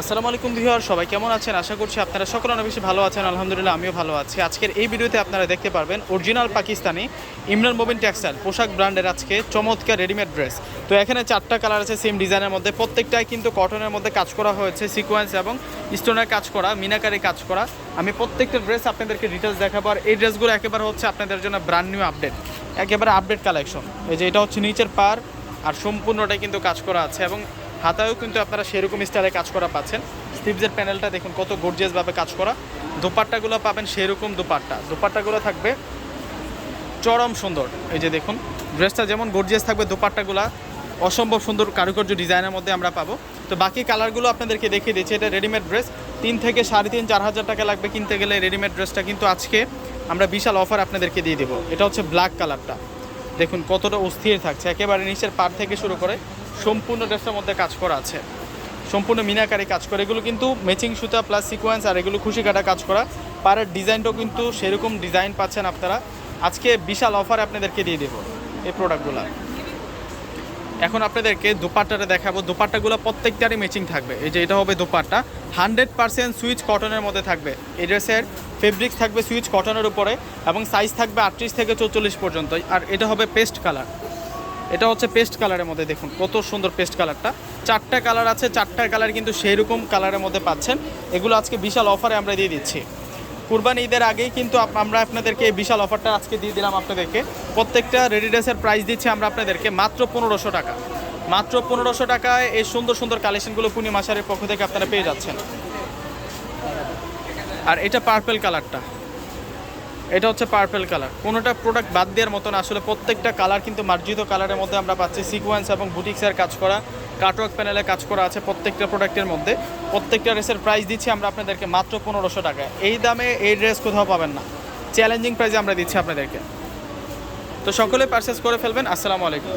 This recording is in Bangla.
আসসালামু আলাইকুম ভিউয়ার, সবাই কেমন আছেন? আশা করছি আপনারা সকলে অনেক বেশি ভালো আছেন, আলহামদুলিল্লাহ আমিও ভালো আছি। আজকের এই ভিডিওতে আপনারা দেখতে পারবেন অরিজিনাল পাকিস্তানি ইমরান মোবিন টেক্সটাইল, পোশাক ব্র্যান্ডের আজকে চমৎকার রেডিমেড ড্রেস তো এখানে চারটা কালার আছে সেম ডিজাইনের মধ্যে। প্রত্যেকটাই কিন্তু কটনের মধ্যে কাজ করা হয়েছে সিকোয়েন্স এবং স্টোনের কাজ করা, মিনাকারি কাজ করা। আমি প্রত্যেকটা ড্রেস আপনাদেরকে ডিটেলস দেখাবো। আর এই ড্রেসগুলো একেবারে হচ্ছে আপনাদের জন্য ব্র্যান্ড নিউ আপডেট একেবারে আপডেট কালেকশন এই যে এটা হচ্ছে নিচের পার আর সম্পূর্ণটাই কিন্তু কাজ করা আছে এবং হাতায়ও কিন্তু আপনারা সেরকম স্টাইলে কাজ করা পাচ্ছেন। স্লিভসের প্যানেলটা দেখুন, কত গর্জিয়াসভাবে কাজ করা। দোপাট্টাগুলো পাবেন সেরকম দোপাট্টা। দোপাট্টাগুলো থাকবে চরম সুন্দর। এই যে দেখুন ড্রেসটা যেমন গর্জিয়াস থাকবে, দোপাট্টাগুলা অসম্ভব সুন্দর কারুকার্য ডিজাইনের মধ্যে আমরা পাবো। তো বাকি কালারগুলো আপনাদেরকে দেখিয়ে দিচ্ছি, এটা রেডিমেড ড্রেস তিন থেকে সাড়ে তিন, চার হাজার টাকা লাগবে কিনতে গেলে রেডিমেড ড্রেসটা কিন্তু আজকে আমরা বিশাল অফার আপনাদেরকে দিয়ে দেবো। এটা হচ্ছে ব্ল্যাক কালারটা দেখুন, কতটা অস্থির থাকছে, একেবারে নিচের পার থেকে শুরু করে সম্পূর্ণ ড্রেসটার মধ্যে কাজ করা আছে। সম্পূর্ণ মিনাকারি কাজ করে। এগুলো কিন্তু ম্যাচিং সুতা প্লাস সিকোয়েন্স আর এগুলো খুশি কাটা কাজ করা। পাড়ের ডিজাইনটাও কিন্তু সেরকম ডিজাইন পাচ্ছেন আপনারা। আজকে বিশাল অফার আপনাদেরকে দিয়ে দেবো এই প্রোডাক্টগুলো এখন আপনাদেরকে দোপাট্টাটা দেখাবো। দোপাট্টাগুলো প্রত্যেকটারই ম্যাচিং থাকবে। এই যে এটা হবে দোপাট্টা। হান্ড্রেড পার্সেন্ট সুইচ কটনের মধ্যে থাকবে। এই ড্রেসের ফেব্রিক্স থাকবে সুইচ কটনের উপরে এবং সাইজ থাকবে আটত্রিশ থেকে চৌচল্লিশ পর্যন্ত। আর এটা হবে পেস্ট কালার এটা হচ্ছে পেস্ট কালারের মধ্যে দেখুন, কত সুন্দর পেস্ট কালারটা। চারটা কালার আছে, চারটা কালার কিন্তু সেই রকম কালারের মধ্যে পাচ্ছেন। এগুলো আজকে বিশাল অফারে আমরা দিয়ে দিচ্ছি। কুরবানি ঈদের আগেই কিন্তু আমরা আপনাদেরকে এই বিশাল অফারটা আজকে দিয়ে দিলাম আপনাদেরকে। প্রত্যেকটা রেডি ড্রেসের প্রাইস দিচ্ছি আমরা আপনাদেরকে মাত্র পনেরোশো টাকা। মাত্র পনেরোশো টাকায় এই সুন্দর সুন্দর কালেকশনগুলো পূর্ণিমা মাসারের পক্ষ থেকে আপনারা পেয়ে যাচ্ছেন। আর এটা পার্পেল কালারটা এটা হচ্ছে পার্পেল কালার কোনোটা প্রোডাক্ট বাদ দেওয়ার মতন আসলে প্রত্যেকটা কালার কিন্তু মার্জিত কালারের মধ্যে আমরা পাচ্ছি সিকোয়েন্স এবং বুটিক্সের কাজ করা কাটওয়ার্ক প্যানেলে কাজ করা আছে প্রত্যেকটা প্রোডাক্টের মধ্যে। প্রত্যেকটা ড্রেসের প্রাইস দিচ্ছি আমরা আপনাদেরকে মাত্র পনেরোশো টাকা এই দামে এই ড্রেস কোথাও পাবেন না। চ্যালেঞ্জিং প্রাইসে আমরা দিচ্ছি আপনাদেরকে। তো সকলে পারচেস করে ফেলবেন। আসসালামু আলাইকুম।